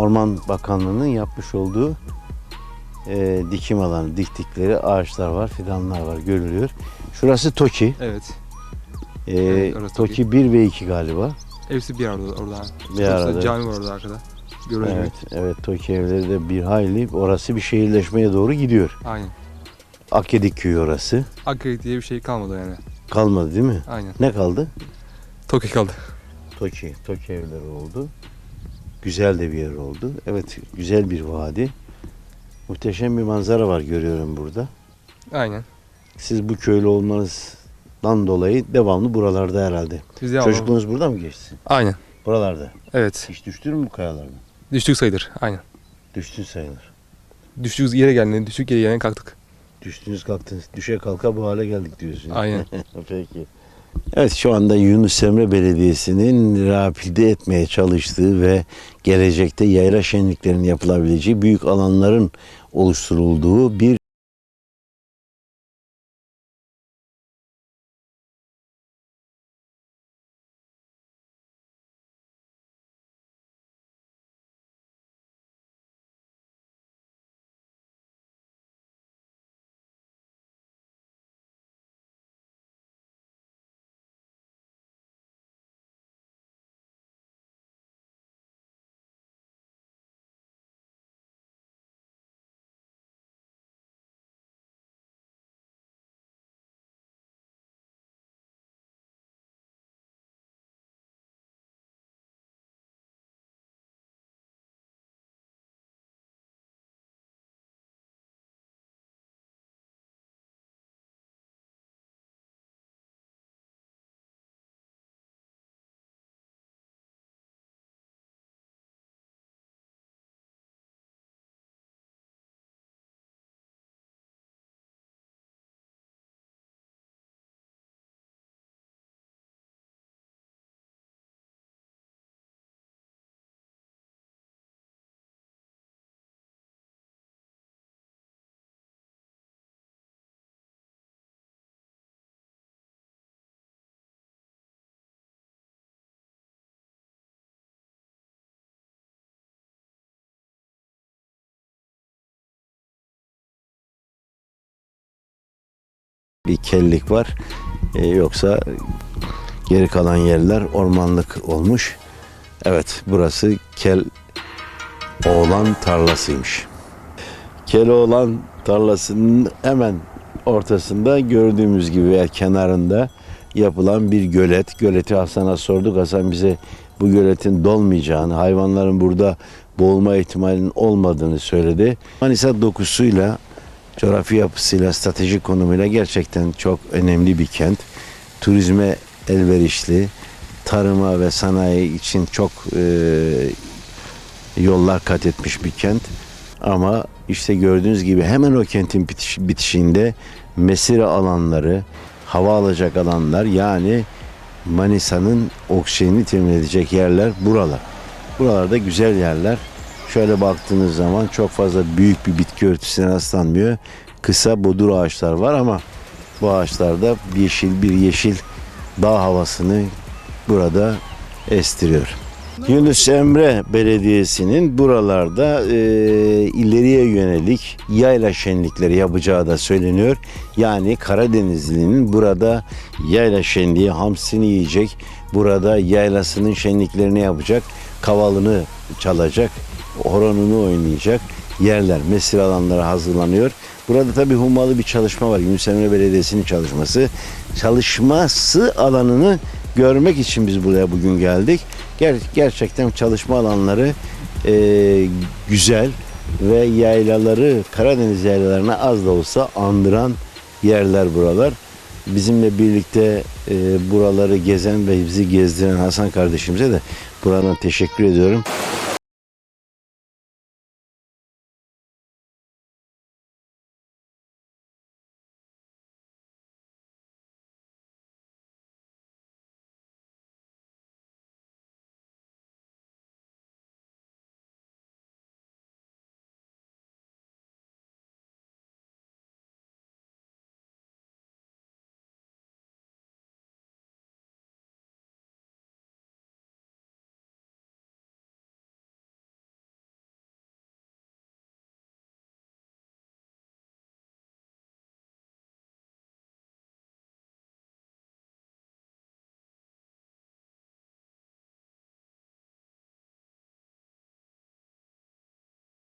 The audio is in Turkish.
Orman Bakanlığı'nın yapmış olduğu e, dikim alanı, diktikleri ağaçlar var, fidanlar var görülüyor. Şurası Toki. Evet. E, Evet, orası Toki Toki. 1 ve 2 galiba. Hepsi bir arada orada. Bir arada. Cami var orada arkada. Görünüyor. Evet, evet Toki evleri de bir hayli. Orası bir şehirleşmeye doğru gidiyor. Aynen. Akyedik köyü orası. Akredik diye bir şey kalmadı yani. Kalmadı değil mi? Aynen. Ne kaldı? Toki kaldı. Toki, Toki evleri oldu. Güzel de bir yer oldu. Evet, güzel bir vadi. Muhteşem bir manzara var görüyorum burada. Aynen. Siz bu köylü olmanızdan dolayı devamlı buralarda herhalde. Biz de Çocukluğunuz burada mı geçti? Aynen. Buralarda. Evet. Hiç düştün mü bu kayalardan? Düştük sayılır. Aynen. Düştün sayılır. Düştüğümüz yere geldiğinde, düştük yere gelene kalktık. Düştünüz kalktınız. Düşe kalka bu hale geldik diyorsun. Aynen. Peki. Evet şu anda Yunus Emre Belediyesi'nin rehabilite etmeye çalıştığı ve gelecekte yayla şenliklerinin yapılabileceği büyük alanların oluşturulduğu bir bir kellik var. Ee, yoksa geri kalan yerler ormanlık olmuş. Evet burası Kel Oğlan tarlasıymış. Keloğlan tarlasının hemen ortasında gördüğümüz gibi veya kenarında yapılan bir gölet. Göleti Hasan'a sorduk. Hasan bize bu göletin dolmayacağını, hayvanların burada boğulma ihtimalinin olmadığını söyledi. Manisa dokusuyla, coğrafi yapısıyla, stratejik konumuyla gerçekten çok önemli bir kent. Turizme elverişli, tarıma ve sanayi için çok e, yollar kat etmiş bir kent. Ama işte gördüğünüz gibi hemen o kentin bitiş, bitişinde mesire alanları, hava alacak alanlar yani Manisa'nın oksijenini temin edecek yerler buralar. Buralarda güzel yerler. Şöyle baktığınız zaman çok fazla büyük bir bitki örtüsüne rastlanmıyor. Kısa bodur ağaçlar var ama bu ağaçlarda yeşil bir yeşil dağ havasını burada estiriyor. Yunus Emre Belediyesi'nin buralarda e, ileriye yönelik yayla şenlikleri yapacağı da söyleniyor. Yani Karadenizli'nin burada yayla şenliği hamsini yiyecek, burada yaylasının şenliklerini yapacak, kavalını çalacak, horonunu oynayacak yerler, mesir alanları hazırlanıyor. Burada tabii hummalı bir çalışma var. Yunus Emre Belediyesi'nin çalışması. Çalışması alanını görmek için biz buraya bugün geldik. Ger- gerçekten çalışma alanları e, güzel ve yaylaları Karadeniz yaylalarına az da olsa andıran yerler buralar. Bizimle birlikte e, buraları gezen ve bizi gezdiren Hasan kardeşimize de buradan teşekkür ediyorum.